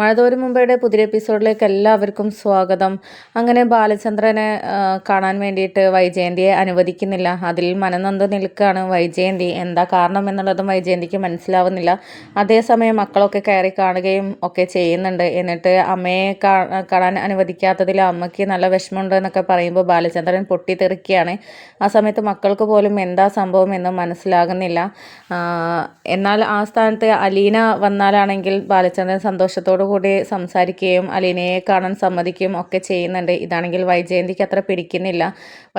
മഴതോരും മുമ്പയുടെ പുതിയ എപ്പിസോഡിലേക്ക് എല്ലാവർക്കും സ്വാഗതം. അങ്ങനെ ബാലചന്ദ്രനെ കാണാൻ വേണ്ടിയിട്ട് വൈജയന്തിയെ അനുവദിക്കുന്നില്ല. അതിൽ മനനൊന്ത് നിൽക്കുകയാണ് വൈജയന്തി. എന്താ കാരണം എന്നുള്ളതും വൈജയന്തിക്ക് മനസ്സിലാവുന്നില്ല. അതേസമയം മക്കളൊക്കെ കയറി കാണുകയും ഒക്കെ ചെയ്യുന്നുണ്ട്. എന്നിട്ട് അമ്മയെ കാണാൻ അനുവദിക്കാത്തതിൽ അമ്മയ്ക്ക് നല്ല വിഷമമുണ്ട് എന്നൊക്കെ പറയുമ്പോൾ ബാലചന്ദ്രൻ പൊട്ടിത്തെറിക്കുകയാണ്. ആ സമയത്ത് മക്കൾക്ക് പോലും എന്താ സംഭവം എന്ന് മനസ്സിലാകുന്നില്ല. എന്നാൽ ആ സ്ഥാനത്ത് അലീന വന്നാലാണെങ്കിൽ ബാലചന്ദ്രൻ സന്തോഷത്തോട് കൂടി സംസാരിക്കുകയും അലീനയെ കാണാൻ സമ്മതിക്കുകയും ഒക്കെ ചെയ്യുന്നുണ്ട്. ഇതാണെങ്കിൽ വൈജയന്തിക്ക് അത്ര പിടിക്കുന്നില്ല.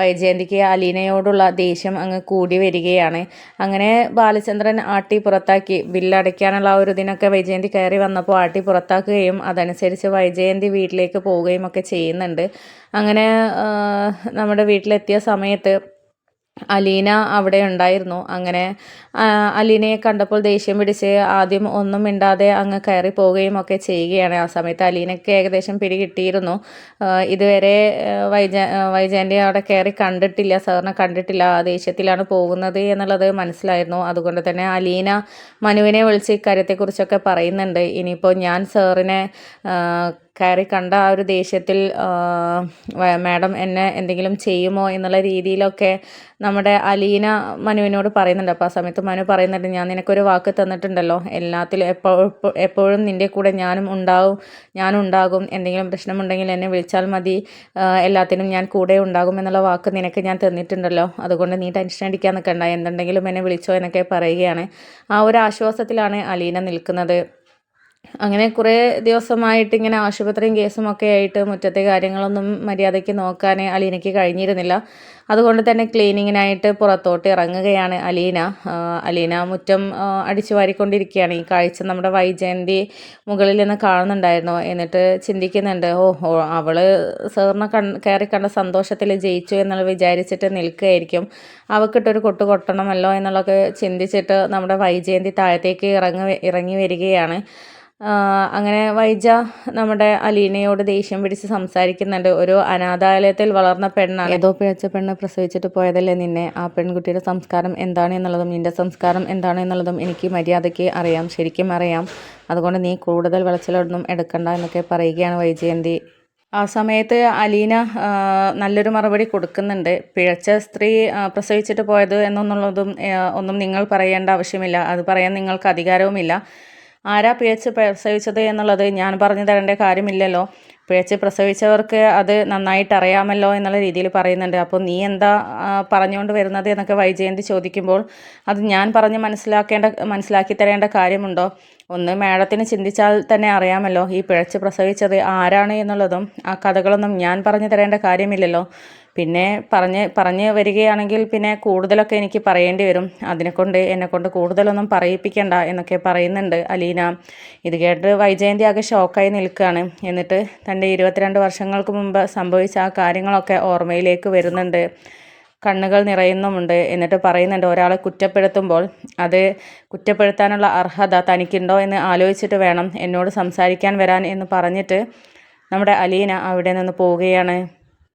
വൈജയന്തിക്ക് അലീനയോടുള്ള ദേഷ്യം അങ്ങ് കൂടി വരികയാണ്. അങ്ങനെ ബാലചന്ദ്രൻ ആട്ടി പുറത്താക്കി. ബില്ലടയ്ക്കാനുള്ള ആ ഒരു ഇതിനൊക്കെ വൈജയന്തി കയറി വന്നപ്പോൾ ആട്ടി പുറത്താക്കുകയും അതനുസരിച്ച് വൈജയന്തി വീട്ടിലേക്ക് പോവുകയും ഒക്കെ ചെയ്യുന്നുണ്ട്. അങ്ങനെ നമ്മുടെ വീട്ടിലെത്തിയ സമയത്ത് അലീന അവിടെ ഉണ്ടായിരുന്നു. അങ്ങനെ അലീനയെ കണ്ടപ്പോൾ ദേഷ്യം പിടിച്ച് ആദ്യം ഒന്നും മിണ്ടാതെ അങ്ങ് കയറി പോവുകയും ഒക്കെ ചെയ്യുകയാണ്. ആ സമയത്ത് അലീനയ്ക്ക് ഏകദേശം പിടി കിട്ടിയിരുന്നു. ഇതുവരെ വൈജ വൈജാന്റെ അവിടെ കയറി കണ്ടിട്ടില്ല സാറിനെ കണ്ടിട്ടില്ല ആ ദേഷ്യത്തിലാണ് പോകുന്നത് എന്നുള്ളത് മനസ്സിലായിരുന്നു. അതുകൊണ്ട് തന്നെ അലീന മനുവിനെ വിളിച്ച് ഇക്കാര്യത്തെക്കുറിച്ചൊക്കെ പറയുന്നുണ്ട്. ഇനിയിപ്പോൾ ഞാൻ സാറിനെ കയറി കണ്ട ആ ഒരു ദേഷ്യത്തിൽ മാഡം എന്നെ എന്തെങ്കിലും ചെയ്യുമോ എന്നുള്ള രീതിയിലൊക്കെ നമ്മുടെ അലീന മനുവിനോട് പറയുന്നുണ്ട്. അപ്പോൾ ആ സമയത്ത് മനു പറയുന്നുണ്ട് ഞാൻ നിനക്കൊരു വാക്ക് തന്നിട്ടുണ്ടല്ലോ. എല്ലാത്തിലും എപ്പോഴും നിന്റെ കൂടെ ഞാനും ഉണ്ടാവും ഞാനും ഉണ്ടാകും. എന്തെങ്കിലും പ്രശ്നമുണ്ടെങ്കിൽ എന്നെ വിളിച്ചാൽ മതി. എല്ലാത്തിനും ഞാൻ കൂടെ ഉണ്ടാകും എന്നുള്ള വാക്ക് നിനക്ക് ഞാൻ തന്നിട്ടുണ്ടല്ലോ. അതുകൊണ്ട് നീ ടെൻഷൻ അടിക്കാൻ നിൽക്കണ്ട. എന്തുണ്ടെങ്കിലും എന്നെ വിളിച്ചോ എന്നൊക്കെ പറയുകയാണ്. ആ ഒരു ആശ്വാസത്തിലാണ് അലീന നിൽക്കുന്നത്. അങ്ങനെ കുറേ ദിവസമായിട്ട് ഇങ്ങനെ ആശുപത്രിയും കേസും ഒക്കെ ആയിട്ട് മുറ്റത്തെ കാര്യങ്ങളൊന്നും മര്യാദയ്ക്ക് നോക്കാൻ അലീനയ്ക്ക് കഴിഞ്ഞിരുന്നില്ല. അതുകൊണ്ട് തന്നെ ക്ലീനിങ്ങിനായിട്ട് പുറത്തോട്ട് ഇറങ്ങുകയാണ് അലീന. അലീന മുറ്റം അടിച്ചു വാരിക്കൊണ്ടിരിക്കുകയാണ്. ഈ കാഴ്ച നമ്മുടെ വൈജയന്തി മുകളിൽ നിന്ന് കാണുന്നുണ്ടായിരുന്നു. എന്നിട്ട് ചിന്തിക്കുന്നുണ്ട് ഓ അവൾ സാറിനെ കൺ കയറി കണ്ട സന്തോഷത്തിൽ ജയിച്ചു എന്നുള്ള വിചാരിച്ചിട്ട് നിൽക്കുകയായിരിക്കും. അവക്കിട്ടൊരു കൊട്ട് കൊട്ടണമല്ലോ എന്നുള്ളൊക്കെ ചിന്തിച്ചിട്ട് നമ്മുടെ വൈജയന്തി താഴത്തേക്ക് ഇറങ്ങി ഇറങ്ങി വരികയാണ്. അങ്ങനെ വൈജ നമ്മുടെ അലീനയോട് ദേഷ്യം പിടിച്ച് സംസാരിക്കുന്നുണ്ട്. ഒരു അനാഥാലയത്തിൽ വളർന്ന പെണ്ണാണ്. ഏതോ പിഴച്ച പെണ്ണ് പ്രസവിച്ചിട്ട് പോയതല്ലേ നിന്നെ? ആ പെൺകുട്ടിയുടെ സംസ്കാരം എന്താണ് എന്നുള്ളതും നിന്റെ സംസ്കാരം എന്താണ് എന്നുള്ളതും എനിക്ക് മര്യാദയ്ക്ക് അറിയാം. ശരിക്കും അറിയാം. അതുകൊണ്ട് നീ കൂടുതൽ വിളച്ചിലൊന്നും എടുക്കണ്ട എന്നൊക്കെ പറയുകയാണ് വൈജയന്തി. ആ സമയത്ത് അലീന നല്ലൊരു മറുപടി കൊടുക്കുന്നുണ്ട്. പിഴച്ച സ്ത്രീ പ്രസവിച്ചിട്ട് പോയത് എന്നൊന്നുള്ളതും ഒന്നും നിങ്ങൾ പറയേണ്ട ആവശ്യമില്ല. അത് പറയാൻ നിങ്ങൾക്ക് അധികാരവുമില്ല. ആരാ പിഴച്ച് പ്രസവിച്ചത് എന്നുള്ളത് ഞാൻ പറഞ്ഞു തരേണ്ട കാര്യമില്ലല്ലോ. പിഴച്ച് പ്രസവിച്ചവർക്ക് അത് നന്നായിട്ട് അറിയാമല്ലോ എന്നുള്ള രീതിയിൽ പറയുന്നുണ്ട്. അപ്പോൾ നീ എന്താ പറഞ്ഞുകൊണ്ട് വരുന്നത് എന്നൊക്കെ വൈജയന്തി ചോദിക്കുമ്പോൾ അത് ഞാൻ പറഞ്ഞ് മനസ്സിലാക്കേണ്ട മനസ്സിലാക്കി തരേണ്ട കാര്യമുണ്ടോ? ഒന്ന് മാഡത്തിന് ചിന്തിച്ചാൽ തന്നെ അറിയാമല്ലോ ഈ പിഴച്ച് പ്രസവിച്ചത് ആരാണ് എന്നുള്ളതും ആ കഥകളൊന്നും ഞാൻ പറഞ്ഞു തരേണ്ട കാര്യമില്ലല്ലോ. പിന്നെ പറഞ്ഞ് പറഞ്ഞ് വരികയാണെങ്കിൽ പിന്നെ കൂടുതലൊക്കെ എനിക്ക് പറയേണ്ടി വരും. അതിനെക്കൊണ്ട് എന്നെക്കൊണ്ട് കൂടുതലൊന്നും പറയിപ്പിക്കണ്ട എന്നൊക്കെ പറയുന്നുണ്ട് അലീന. ഇത് കേട്ട് വൈജയന്തി ആകെ ഷോക്കായി നിൽക്കുകയാണ്. എന്നിട്ട് തന്റെ ഇരുപത്തിരണ്ട് വർഷങ്ങൾക്ക് മുമ്പ് സംഭവിച്ച ആ കാര്യങ്ങളൊക്കെ ഓർമ്മയിലേക്ക് വരുന്നുണ്ട്. കണ്ണുകൾ നിറയുന്നുമുണ്ട് എന്നിട്ട് പറയുന്നുണ്ട് ഒരാളെ കുറ്റപ്പെടുത്തുമ്പോൾ അത് കുറ്റപ്പെടുത്താനുള്ള അർഹത തനിക്കുണ്ടോ എന്ന് ആലോചിച്ചിട്ട് വേണം എന്നോട് സംസാരിക്കാൻ വരാൻ എന്ന് പറഞ്ഞിട്ട് നമ്മുടെ അലീന അവിടെ നിന്ന് പോവുകയാണ്.